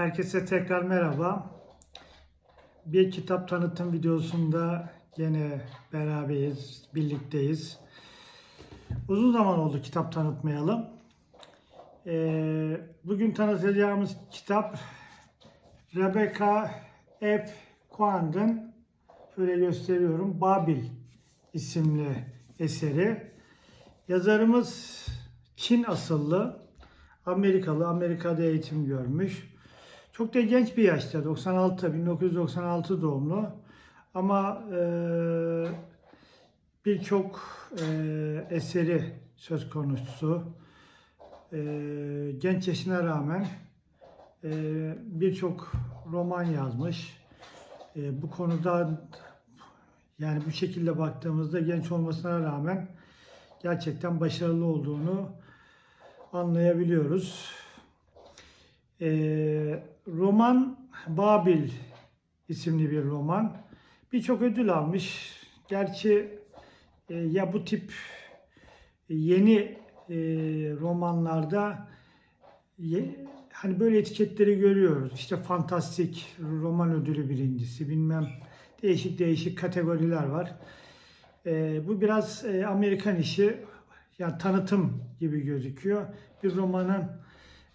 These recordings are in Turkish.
Herkese tekrar merhaba. Bir kitap tanıtım videosunda gene beraberiz, birlikteyiz. Uzun zaman oldu kitap tanıtmayalım. Ee, bugün tanıtacağımız kitap Rebecca F. Kuang'ın şöyle gösteriyorum Babil isimli eseri. Yazarımız Çin asıllı, Amerikalı, Amerika'da eğitim görmüş. Çok da genç bir yaşta, 96, 1996 doğumlu. Ama e, birçok e, eseri söz konusu. E, genç yaşına rağmen e, birçok roman yazmış. E, bu konuda yani bu şekilde baktığımızda genç olmasına rağmen gerçekten başarılı olduğunu anlayabiliyoruz. Ee, roman Babil isimli bir roman. Birçok ödül almış. Gerçi e, ya bu tip yeni e, romanlarda ye- hani böyle etiketleri görüyoruz. İşte fantastik roman ödülü birincisi bilmem değişik değişik kategoriler var. E, bu biraz e, Amerikan işi yani tanıtım gibi gözüküyor. Bir romanın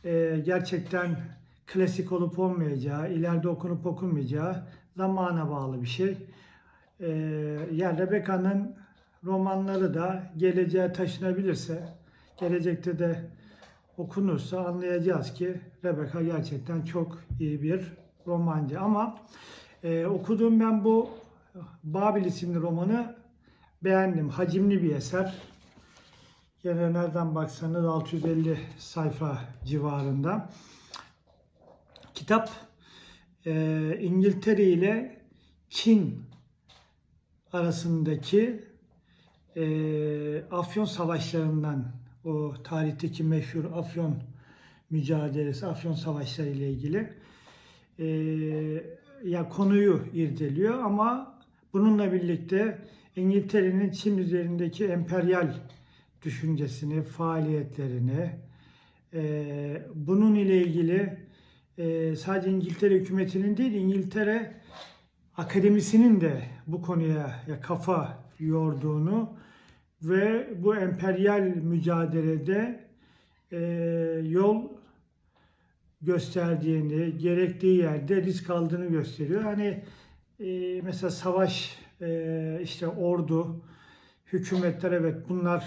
e, gerçekten klasik olup olmayacağı, ileride okunup okunmayacağı zamana bağlı bir şey. E, yani Rebecca'nın romanları da geleceğe taşınabilirse, gelecekte de okunursa anlayacağız ki Rebecca gerçekten çok iyi bir romancı. Ama e, okuduğum ben bu Babil isimli romanı beğendim. Hacimli bir eser. Gene nereden baksanız 650 sayfa civarında. Kitap e, İngiltere ile Çin arasındaki e, Afyon savaşlarından o tarihteki meşhur Afyon mücadelesi, Afyon savaşları ile ilgili e, ya konuyu irdeliyor ama bununla birlikte İngiltere'nin Çin üzerindeki emperyal düşüncesini, faaliyetlerini, e, bunun ile ilgili e, sadece İngiltere hükümetinin değil, İngiltere akademisinin de bu konuya ya kafa yorduğunu ve bu emperyal mücadelede e, yol gösterdiğini, gerektiği yerde risk aldığını gösteriyor. Hani e, mesela savaş, e, işte ordu, hükümetler evet bunlar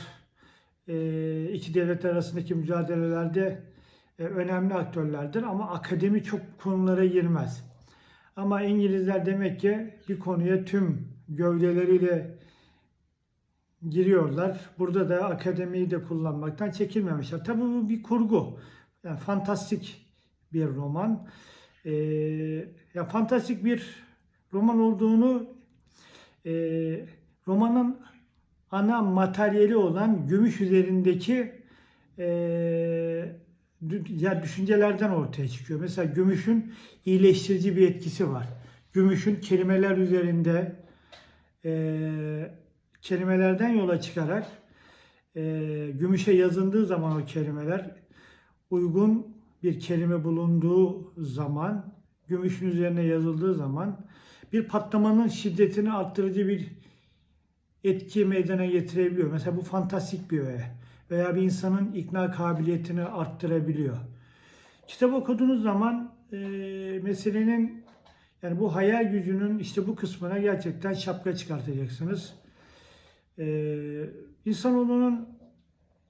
e, iki devlet arasındaki mücadelelerde önemli aktörlerdir ama akademi çok konulara girmez. Ama İngilizler demek ki bir konuya tüm gövdeleriyle giriyorlar. Burada da akademiyi de kullanmaktan çekinmemişler. Tabii bu bir kurgu. Yani fantastik bir roman. Ee, ya fantastik bir roman olduğunu e, romanın ana materyali olan gümüş üzerindeki e, ya düşüncelerden ortaya çıkıyor. Mesela gümüşün iyileştirici bir etkisi var. Gümüşün kelimeler üzerinde e, kelimelerden yola çıkarak e, gümüşe yazıldığı zaman o kelimeler uygun bir kelime bulunduğu zaman gümüşün üzerine yazıldığı zaman bir patlamanın şiddetini arttırıcı bir etki meydana getirebiliyor. Mesela bu fantastik bir öğe veya bir insanın ikna kabiliyetini arttırabiliyor. Kitap okuduğunuz zaman e, meselenin yani bu hayal gücünün işte bu kısmına gerçekten şapka çıkartacaksınız. E, insanoğlunun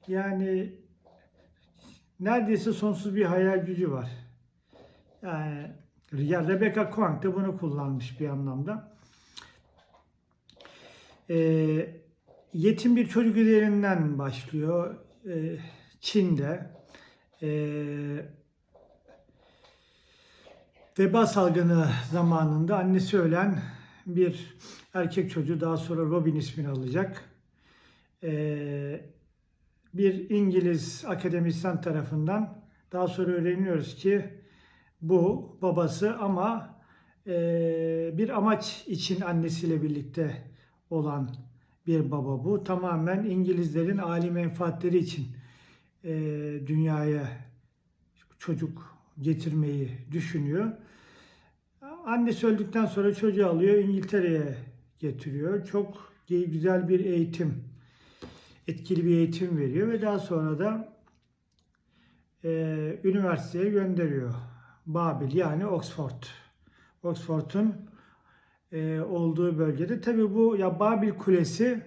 yani neredeyse sonsuz bir hayal gücü var. Yani ya Rebecca Kuang da bunu kullanmış bir anlamda. Ee, yetim bir çocuk üzerinden başlıyor ee, Çin'de. Ee, veba salgını zamanında annesi ölen bir erkek çocuğu daha sonra Robin ismini alacak. Ee, bir İngiliz akademisyen tarafından daha sonra öğreniyoruz ki bu babası ama e, bir amaç için annesiyle birlikte olan bir baba bu. Tamamen İngilizlerin âli menfaatleri için e, dünyaya çocuk getirmeyi düşünüyor. Annesi öldükten sonra çocuğu alıyor İngiltere'ye getiriyor. Çok güzel bir eğitim, etkili bir eğitim veriyor ve daha sonra da e, üniversiteye gönderiyor. Babil yani Oxford. Oxford'un e, olduğu bölgede. Tabi bu ya Babil Kulesi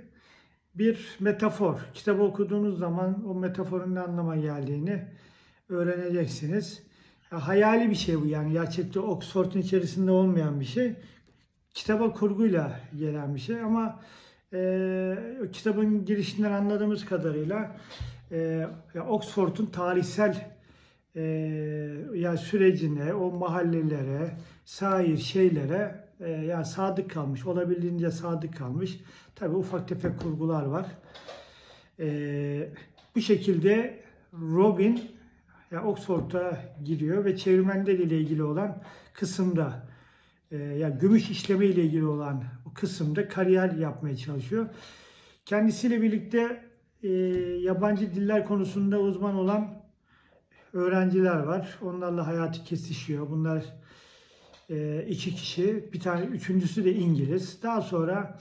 bir metafor. Kitabı okuduğunuz zaman o metaforun ne anlama geldiğini öğreneceksiniz. Ya, hayali bir şey bu yani gerçekte Oxford'un içerisinde olmayan bir şey. Kitaba kurguyla gelen bir şey ama e, kitabın girişinden anladığımız kadarıyla e, Oxford'un tarihsel e, ya sürecine, o mahallelere, sair şeylere e, yani sadık kalmış, olabildiğince sadık kalmış. Tabii ufak tefek kurgular var. E, bu şekilde Robin ya Oxford'a giriyor ve çevirmenler ile ilgili olan kısımda e, yani gümüş işleme ile ilgili olan kısımda kariyer yapmaya çalışıyor. Kendisiyle birlikte e, yabancı diller konusunda uzman olan öğrenciler var. Onlarla hayatı kesişiyor. Bunlar e, iki kişi. Bir tane üçüncüsü de İngiliz. Daha sonra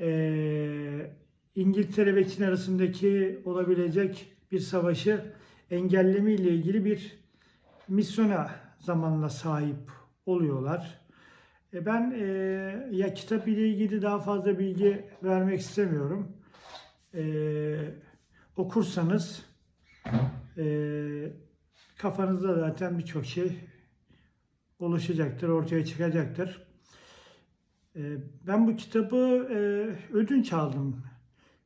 e, İngiltere ve Çin arasındaki olabilecek bir savaşı engelleme ile ilgili bir misyona zamanla sahip oluyorlar. E, ben e, ya kitap ile ilgili daha fazla bilgi vermek istemiyorum. E, okursanız e, kafanızda zaten birçok şey oluşacaktır, ortaya çıkacaktır. E, ben bu kitabı e, ödünç aldım.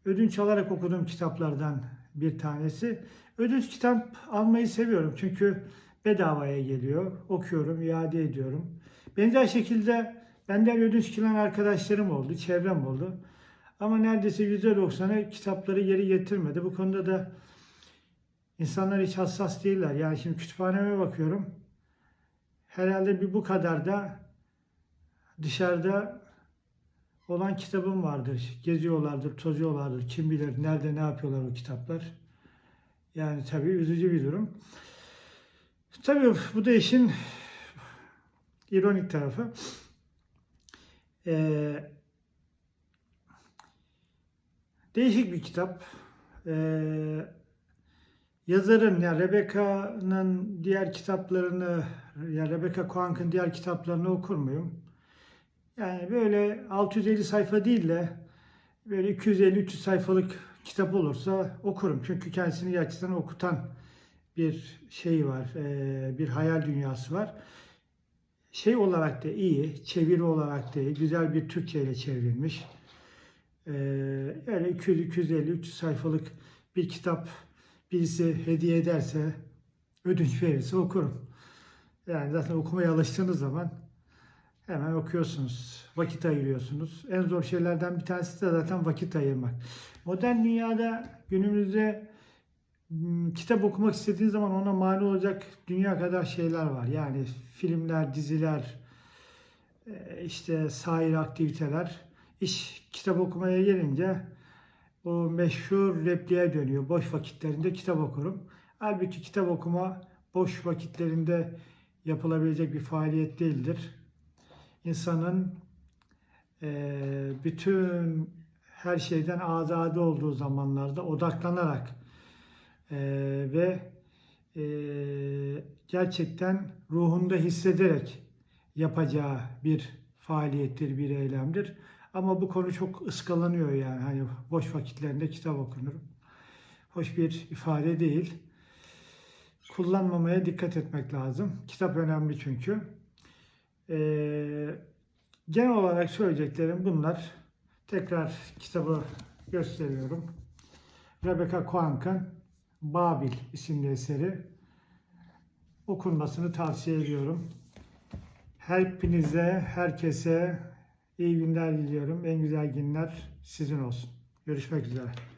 Ödünç alarak okuduğum kitaplardan bir tanesi. Ödünç kitap almayı seviyorum çünkü bedavaya geliyor. Okuyorum, iade ediyorum. Benzer şekilde benden ödünç kilen arkadaşlarım oldu, çevrem oldu. Ama neredeyse %90'ı kitapları geri getirmedi. Bu konuda da insanlar hiç hassas değiller. Yani şimdi kütüphaneme bakıyorum. Herhalde bir bu kadar da dışarıda olan kitabım vardır. Geziyorlardır, tozuyorlardır. Kim bilir nerede ne yapıyorlar o kitaplar. Yani tabii üzücü bir durum. Tabii bu da işin ironik tarafı. Ee, değişik bir kitap. Ee, yazarın ya Rebecca'nın diğer kitaplarını ya Rebecca Kuank'ın diğer kitaplarını okur muyum? Yani böyle 650 sayfa değil de böyle 250-300 sayfalık kitap olursa okurum. Çünkü kendisini gerçekten okutan bir şey var, e, bir hayal dünyası var. Şey olarak da iyi, çeviri olarak da iyi, güzel bir Türkçe ile çevrilmiş. E, yani 200-250-300 sayfalık bir kitap birisi hediye ederse, ödünç verirse okurum. Yani zaten okumaya alıştığınız zaman hemen okuyorsunuz, vakit ayırıyorsunuz. En zor şeylerden bir tanesi de zaten vakit ayırmak. Modern dünyada günümüzde m, kitap okumak istediğiniz zaman ona mani olacak dünya kadar şeyler var. Yani filmler, diziler, e, işte sahil aktiviteler. İş kitap okumaya gelince o meşhur repliğe dönüyor. Boş vakitlerinde kitap okurum. Halbuki kitap okuma boş vakitlerinde yapılabilecek bir faaliyet değildir. İnsanın e, bütün her şeyden azade olduğu zamanlarda odaklanarak e, ve e, gerçekten ruhunda hissederek yapacağı bir faaliyettir, bir eylemdir. Ama bu konu çok ıskalanıyor yani. Hani boş vakitlerinde kitap okunur. Hoş bir ifade değil. Kullanmamaya dikkat etmek lazım. Kitap önemli çünkü. Ee, genel olarak söyleyeceklerim bunlar. Tekrar kitabı gösteriyorum. Rebecca Kuank'ın Babil isimli eseri. Okunmasını tavsiye ediyorum. Hepinize, herkese iyi günler diliyorum. En güzel günler sizin olsun. Görüşmek üzere.